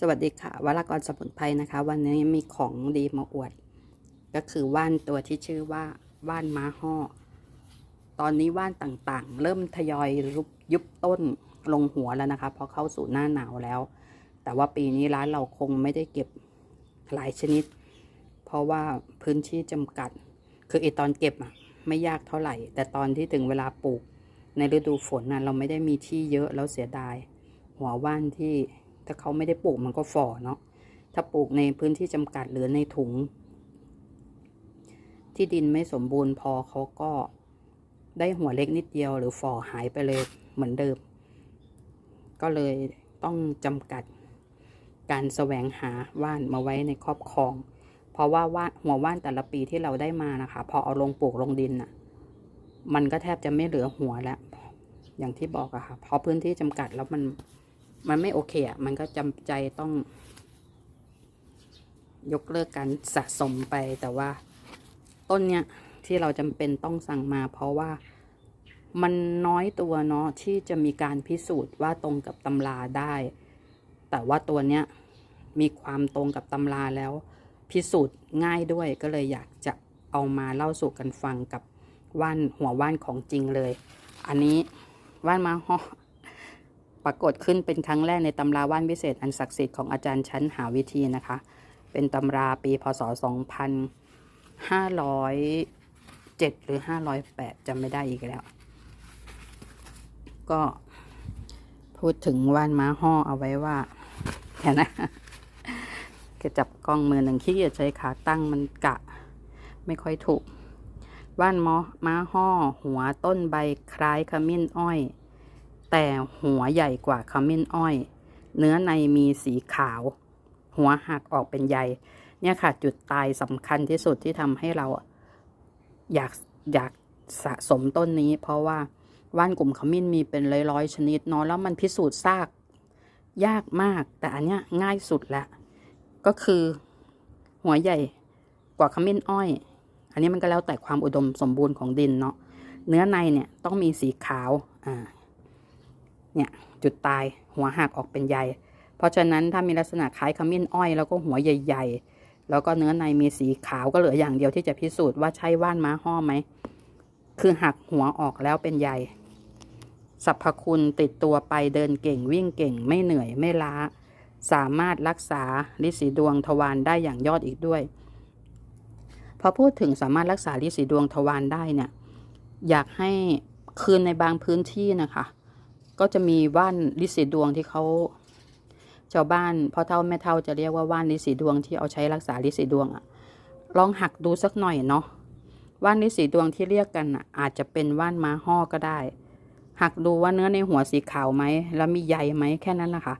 สวัสดีค่ะวรากรสมุนไพรนะคะ วันนี้มีของดีมาอวด ก็คือว่านตัวที่ชื่อว่าว่านม้าห่อตอนนี้ว่านต่างๆ เริ่มทยอยยุบยุบต้นลงหัวแล้วนะคะเพอเข้าสู่หน้าหนาวแล้ว แต่ว่าปีนี้ร้านเราคงไม่ได้เก็บหลายชนิด เพราะว่าพื้นที่จำกัด คือไอตอนเก็บอะไม่ยากเท่าไหร่ แต่ตอนที่ถึงเวลาปลูก ในฤดูฝนน่ะเราไม่ได้มีที่เยอะแล้วเสียดาย หัวว่านที่ ถ้าเขาไม่ได้ปลูกมันก็ฝ่อเนาะถ้าปลูกในพื้นที่จำกัดหรือในถุง ที่ดินไม่สมบูรณ์พอเขาก็ได้หัวเล็กนิดเดียว หรือฝ่อหายไปเลยเหมือนเดิม ก็เลยต้องจำกัดการแสวงหาว่านมาไว้ในครอบครอง เพราะว่าว่าหัวว่านแต่ละปีที่เราได้มานะคะ พอเอาลงปลูกลงดินน่ะ มันก็แทบจะไม่เหลือหัวแล้ว อย่างที่บอกอะค่ะ เพราะพื้นที่จำกัดแล้วมัน มันไม่โอเคอะมันก็จำใจต้อง ยกเลิกการสะสมไปแต่ว่า ต้นเนี้ยที่เราจำเป็นต้องสั่งมา เพราะว่ามันน้อยตัวเนาะที่จะมีการพิสูจน์ว่าตรงกับตำราได้ แต่ว่าตัวเนี้ยมีความตรงกับตำราแล้ว พิสูจน์ง่ายด้วยก็เลยอยากจะเอามาเล่าสู่กันฟังกับว่านหัวว่านของจริงเลย อันนี้ว่านมาฮอ ปรากฏขึ้นเป็นครั้งแรกในตำราว่านวิเศษอันศักดิ์สิทธิ์ของอาจารย์ชั้นหาวิธีนะคะ เป็นตำราปีพศ 2507 หรือ 508จำไม่ได้อีกแล้ว ก็พูดถึงว่านม้าห่อเอาไว้ว่าเห็นนะก็จับกล้องมือหนึ่งขี้เกียจใช้ขาตั้งมันกะไม่ค่อยถูกว่านมอม้าห่อหัวต้นใบคล้ายขมิ้นอ้อย แต่หัวใหญ่กว่าขมิ้นอ้อย เนื้อในมีสีขาว หัวหักออกเป็นใย เนี่ยค่ะจุดตายสำคัญที่สุดที่ทำให้เราอยากอยากสะสมต้นนี้ เพราะว่าว่านกลุ่มขมิ้นมีเป็นร้อยๆชนิดเนาะแล้วมันพิสูจน์ซากยากมาก แต่อันเนี้ยง่ายสุดล้วก็คือหัวใหญ่กว่าขมิ้นอ้อย อันนี้มันก็แล้วแต่ความอุดมสมบูรณ์ของดินเนาะเนื้อในเนี่ยต้องมีสีขาวอ่า เนี่ยจุดตายหัวหักออกเป็นใย เพราะฉะนั้นถ้ามีลักษณะคล้ายขมิ้นอ้อยแล้วก็หัวใหญ่ ๆ แล้วก็เนื้อในมีสีขาวก็เหลืออย่างเดียวที่จะพิสูจน์ว่าใช่ว่านม้าห่อไหม คือหักหัวออกแล้วเป็นใยสรรพคุณติดตัวไปเดินเก่งวิ่งเก่งไม่เหนื่อยไม่ล้า สามารถรักษาลิสีดวงทวารได้อย่างยอดอีกด้วย พอพูดถึงสามารถรักษาลิสีดวงทวารได้เนี่ยอยากให้คืนในบางพื้นที่นะคะ ก็จะมีว่านลิสีดวงที่เขาชาวบ้านพ่อเท่าแม่เท่าจะเรียกว่าว่านลิสีดวงที่เอาใช้รักษาลิสีดวงอะลองหักดูสักหน่อยเนาะว่านลิสีดวงที่เรียกกันอะอาจจะเป็นว่านม้าห่อก็ได้ หักดูว่าเนื้อในหัวสีขาวไหมแล้วมีใยไหมแค่นั้นนะคะ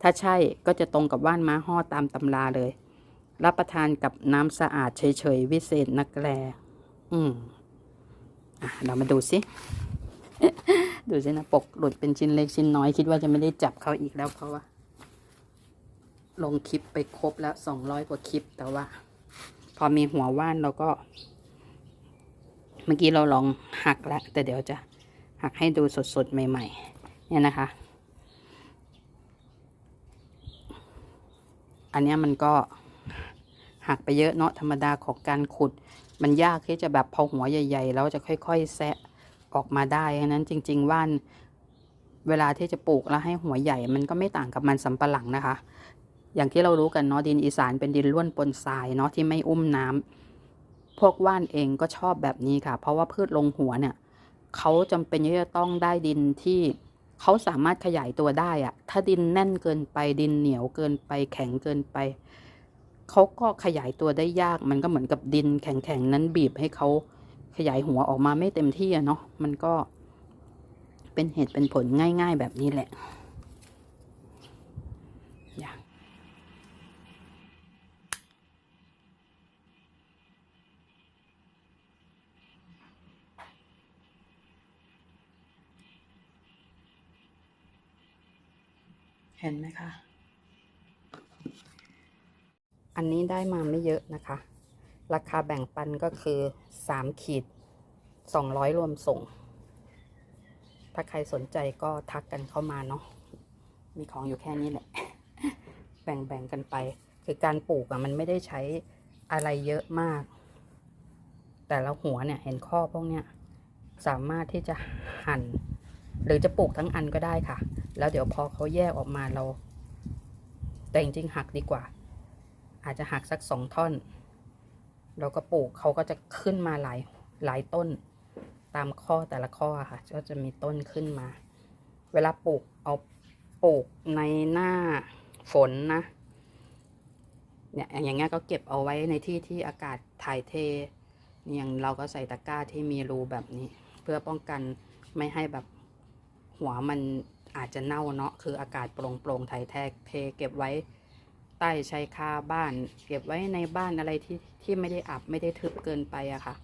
ถ้าใช่ก็จะตรงกับว่านม้าห่อตามตำราเลย รับประทานกับน้ำสะอาดเฉยๆวิเศษนักแลอืมอะเรามาดูสิ ดูสินะปกหลุดเป็นชิ้นเล็กชิ้นน้อยคิดว่าจะไม่ได้จับเขาอีกแล้วเพราะว่า ลงคลิปไปครบแล้วสองร้อยกว่าคลิปแต่ว่า พอมีหัวว่านเราก็ เมื่อกี้เราลองหักแล้ว แต่เดี๋ยวจะหักให้ดูสดๆ ใหม่ ๆ เนี่ยนะคะ อันนี้มันก็หักไปเยอะเนาะธรรมดาของการขุด มันยากที่จะแบบพอหัวใหญ่ ๆ แล้วจะค่อย ๆ แซะ ออกมาได้ฉะนั้นจริง ๆ ว่านเวลาที่จะปลูกแล้วให้หัวใหญ่ มันก็ไม่ต่างกับมันสำปะหลังนะคะ อย่างที่เรารู้กันเนาะดินอีสานเป็นดินล้วนปนทรายเนาะที่ไม่อุ้มน้ำพวกว่านเองก็ชอบแบบนี้ค่ะ เพราะว่าพืชลงหัวเนี่ยเขาจำเป็นที่จะต้องได้ดินที่เขาสามารถขยายตัวได้อะถ้าดินแน่นเกินไปดินเหนียวเกินไปแข็งเกินไปเขาก็ขยายตัวได้ยาก มันก็เหมือนกับดินแข็งๆนั้นบีบให้เขา ขยายหัวออกมาไม่เต็มที่อะเนาะมันก็เป็นเหตุเป็นผลง่าย ๆ แบบนี้แหละอย่างเห็นไหมคะ อันนี้ได้มาไม่เยอะนะคะ ราคาแบ่งปันก็คือสามขีดสองร้อยรวมส่ง ถ้าใครสนใจก็ทักกันเข้ามาเนาะ มีของอยู่แค่นี้แหละ แบ่งๆกันไป คือการปลูกอะมันไม่ได้ใช้อะไรเยอะมาก แต่ละหัวเนี่ยเห็นข้อพวกเนี้ยสามารถที่จะหั่น หรือจะปลูกทั้งอันก็ได้ค่ะ แล้วเดี๋ยวพอเขาแยกออกมาเรา แต่จริงๆหักดีกว่า อาจจะหักสักสองท่อน เราก็ปลูกเขาก็จะขึ้นมาหลายหลายต้น ตามข้อแต่ละข้อค่ะ ก็จะมีต้นขึ้นมา เวลาปลูกเอาปลูกในหน้าฝนนะ เนี่ยอย่างเงี้ยก็เก็บเอาไว้ในที่ที่อากาศถ่ายเทอย่างเราก็ใส่ตะกร้าที่มีรูแบบนี้ เพื่อป้องกันไม่ให้แบบหัวมันอาจจะเน่าเนาะคืออากาศโปร่งๆถ่ายแทกเทเก็บไว้ ใต้ชายคาบ้าน เก็บไว้ในบ้านอะไรที่ที่ไม่ได้อับไม่ได้ทึบเกินไปอะค่ะ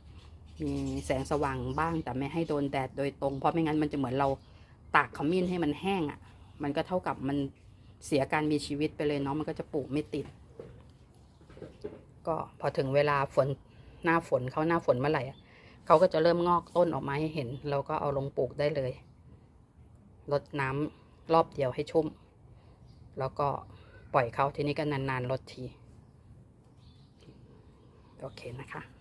มีแสงสว่างบ้างแต่ไม่ให้โดนแดดโดยตรง เพราะไม่งั้นมันจะเหมือนเราตากขมิ้นให้มันแห้งอะมันก็เท่ากับมันเสียการมีชีวิตไปเลยเนาะมันก็จะปลูกไม่ติด ก็พอถึงเวลาฝนหน้าฝนเขาหน้าฝนเมื่อไหร่เขาก็จะเริ่มงอกต้นออกมาให้เห็น เราก็เอาลงปลูกได้เลยรดน้ำรอบเดียวให้ชุ่ม แล้วก็ ปล่อยเขาทีนี้ก็นานๆลดที โอเคนะคะ